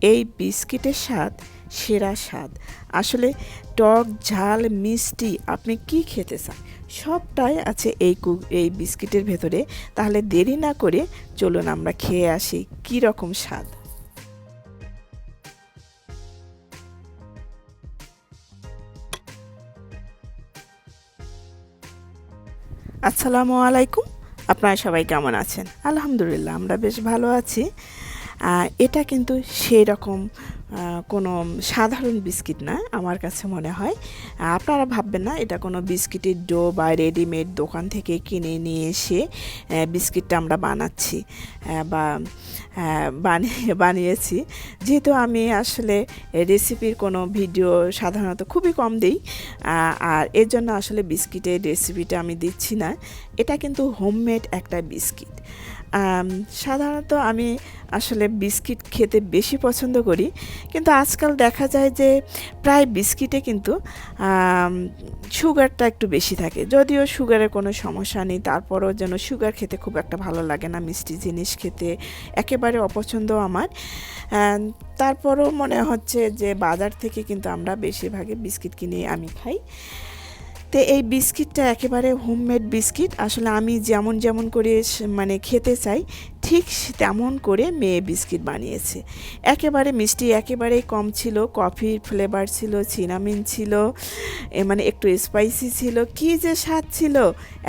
এই বিস্কিটের স্বাদ, সেরা স্বাদ। আসলে টক, ঝাল, মিষ্টি আপনি কি খেতে চান? সবটাই আছে এই কু- এই বিস্কিটের ভেতরে। তাহলে দেরি না করে চলুন আমরা খেয়ে আসি কি রকম স্বাদ। আসসালামু আলাইকুম। আপনারা সবাই কেমন আছেন? আলহামদুলিল্লাহ, আমরা বেশ ভালো আছি। এটা কিন্তু সেই রকম কোনো সাধারণ বিস্কিট না আমার কাছে মনে হয়। আপনারা ভাববেন না, এটা কোনো বিস্কিটের ডো বা রেডিমেড দোকান থেকে কিনে নিয়ে এসে বিস্কিটটা আমরা বানাচ্ছি বা বানিয়ে, বানিয়েছি। যেহেতু আমি আসলে রেসিপির কোনো ভিডিও সাধারণত খুবই কম দিই আর এর জন্য আসলে বিস্কিটের রেসিপিটা আমি দিচ্ছি না। এটা কিন্তু হোমমেড একটা বিস্কিট। সাধারণত আমি আসলে বিস্কিট খেতে বেশি পছন্দ করি। কিন্তু আজকাল দেখা যায় যে প্রায় বিস্কিটে কিন্তু সুগারটা একটু বেশি থাকে। যদিও সুগারের কোনো সমস্যা নেই তারপরও যেন সুগার খেতে খুব একটা ভালো লাগে না মিষ্টি জিনিস খেতে একেবারে অপছন্দ আমার। আম, তারপরও মনে হচ্ছে যে বাজার থেকে কিন্তু আমরা বেশিরভাগই বিস্কিট কিনে আমি খাই। তো এই বিস্কিটটা একেবারে হোমমেড বিস্কিট। আসলে আমি যেমন যেমন করে মানে খেতে চাই, ঠিক তেমন করে মেয়ে বিস্কিট বানিয়েছে। একেবারে মিষ্টি একেবারেই কম ছিল কফির ফ্লেভার ছিল চিনামিন ছিল মানে একটু স্পাইসি ছিল, কি যে স্বাদ ছিল,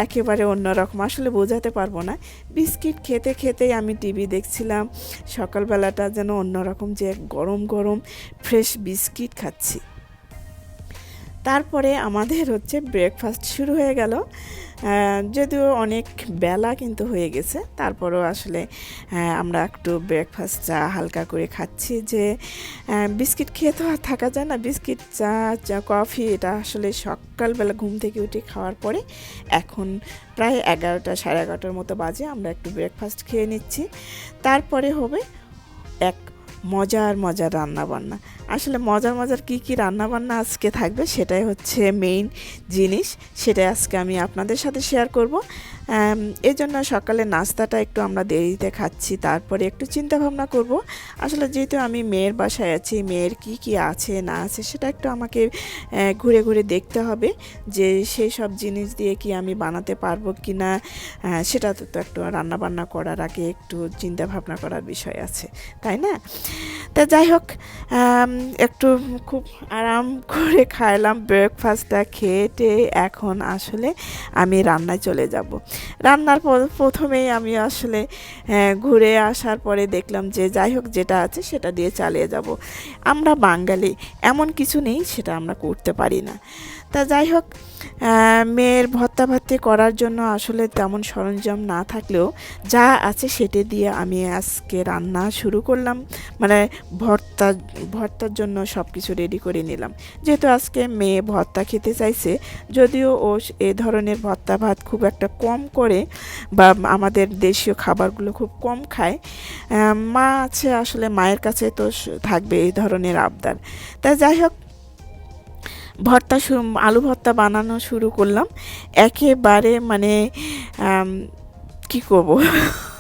একেবারে অন্যরকম। আসলে বোঝাতে পারব না। বিস্কিট খেতে খেতেই আমি টিভি দেখছিলাম, সকালবেলাটা যেন অন্যরকম যে গরম গরম ফ্রেশ বিস্কিট খাচ্ছি। তারপরে আমাদের হচ্ছে ব্রেকফাস্ট শুরু হয়ে গেল। যদিও অনেক বেলা কিন্তু হয়ে গেছে। তারপরেও আসলে আমরা একটু ব্রেকফাস্ট চা হালকা করে খাচ্ছি যে বিস্কিট খেয়ে তো আর থাকা যায় না। বিস্কিট, চা চা, কফি এটা আসলে সকালবেলা ঘুম থেকে উঠে খাওয়ার পরে এখন প্রায় এগারোটা, সাড়ে এগারোটার মতো বাজে। আমরা একটু ব্রেকফাস্ট খেয়ে নিচ্ছি। তারপরে হবে মজার মজার রান্নাবান্না। আসলে মজার মজার কি কি রান্না বান্না আজকে থাকবে সেটাই হচ্ছে মেইন জিনিস। সেটাই আজকে আমি আপনাদের সাথে শেয়ার করব। এই জন্য সকালে নাস্তাটা একটু আমরা দেরিতে খাচ্ছি, তারপরে একটু চিন্তা ভাবনা করব। আসলে যেহেতু আমি মেয়ের বাসায় আছি, মেয়ের কি কি আছে, না আছে, সেটা একটু আমাকে ঘুরে ঘুরে দেখতে হবে যে সেই সব জিনিস দিয়ে কি আমি বানাতে পারব কি না সেটা তো একটু রান্না বান্না করার আগে একটু চিন্তা ভাবনা করার বিষয় আছে, তাই না? তা যাই হোক একটু খুব আরাম করে খাইলাম ব্রেকফাস্টটা খেয়ে এখন আসলে আমি রান্নায় চলে যাব। রান্নার পর প্রথমেই আমি আসলে আহ, ঘুরে আসার পরে দেখলাম যে যাই হোক যেটা আছে সেটা দিয়ে চালিয়ে যাব। আমরা বাঙালি এমন কিছু নেই সেটা আমরা করতে পারি না। তা যাই হোক মেয়ের ভর্তা ভাত্তি করার জন্য আসলে তেমন সরঞ্জাম না থাকলেও যা আছে সেটা দিয়ে আমি আজকে রান্না শুরু করলাম। মানে ভর্তা, ভর্তার জন্য সব কিছু রেডি করে নিলাম। যেহেতু আজকে মেয়ে ভর্তা খেতে চাইছে, যদিও ও এ ধরনের ভর্তা ভাত খুব একটা কম করে বা আমাদের দেশীয় খাবারগুলো খুব কম খায়। মা আছে আসলে মায়ের কাছে তো থাকবে এই ধরনের আবদার। তা যাই হোক ভর্তা আলু ভর্তা বানানো শুরু করলাম। একেবারে মানে কি করব?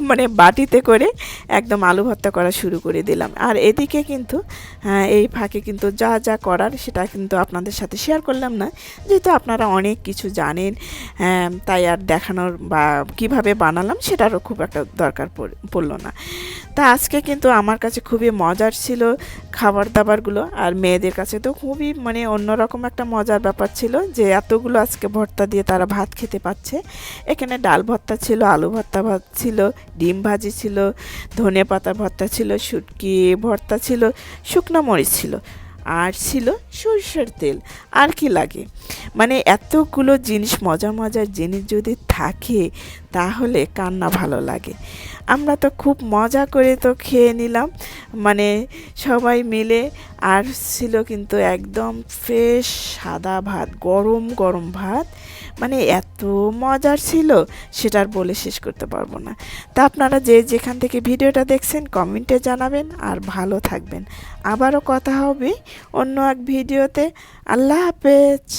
মানে বাটিতে করে একদম আলু ভর্তা করা শুরু করে দিলাম। আর এদিকে কিন্তু আহ, এই ফাঁকে কিন্তু যা যা করার সেটা কিন্তু আপনাদের সাথে শেয়ার করলাম না। যেহেতু আপনারা অনেক কিছু জানেন আহ, তাই আর দেখানোর বা কীভাবে বানালাম সেটারও খুব একটা দরকার পড়- পড়ল না। তা আজকে কিন্তু আমার কাছে খুবই মজার ছিল খাবার দাবারগুলো আর মেয়েদের কাছে তো খুবই মানে অন্যরকম একটা মজার ব্যাপার ছিল যে এতগুলো আজকে ভর্তা দিয়ে তারা ভাত খেতে পাচ্ছে এখানে ডাল ভর্তা ছিল আলু ভর্তা ভাত ছিল ডিম ভাজি ছিল ধনে পাতা ভর্তা ছিল শুটকি ভর্তা ছিল শুকনো মরিচ ছিল। আর ছিল সরষের তেল। আর কি লাগে? মানে এতগুলো জিনিস মজা মজার জিনিস যদি থাকে, তাহলে কান্না ভালো লাগে। আমরা তো খুব মজা করে তো খেয়ে নিলাম। মানে সবাই মিলে আর ছিল কিন্তু একদম ফ্রেশ সাদা ভাত, গরম গরম ভাত। মানে এত মজার ছিল, সেটা আর বলে শেষ করতে পারব না। তা আপনারা যে যেখান থেকে ভিডিওটা দেখছেন, কমেন্টে জানাবেন। আর ভালো থাকবেন। আবারও কথা হবে অন্য এক ভিডিওতে। আল্লাহ হাফেজ।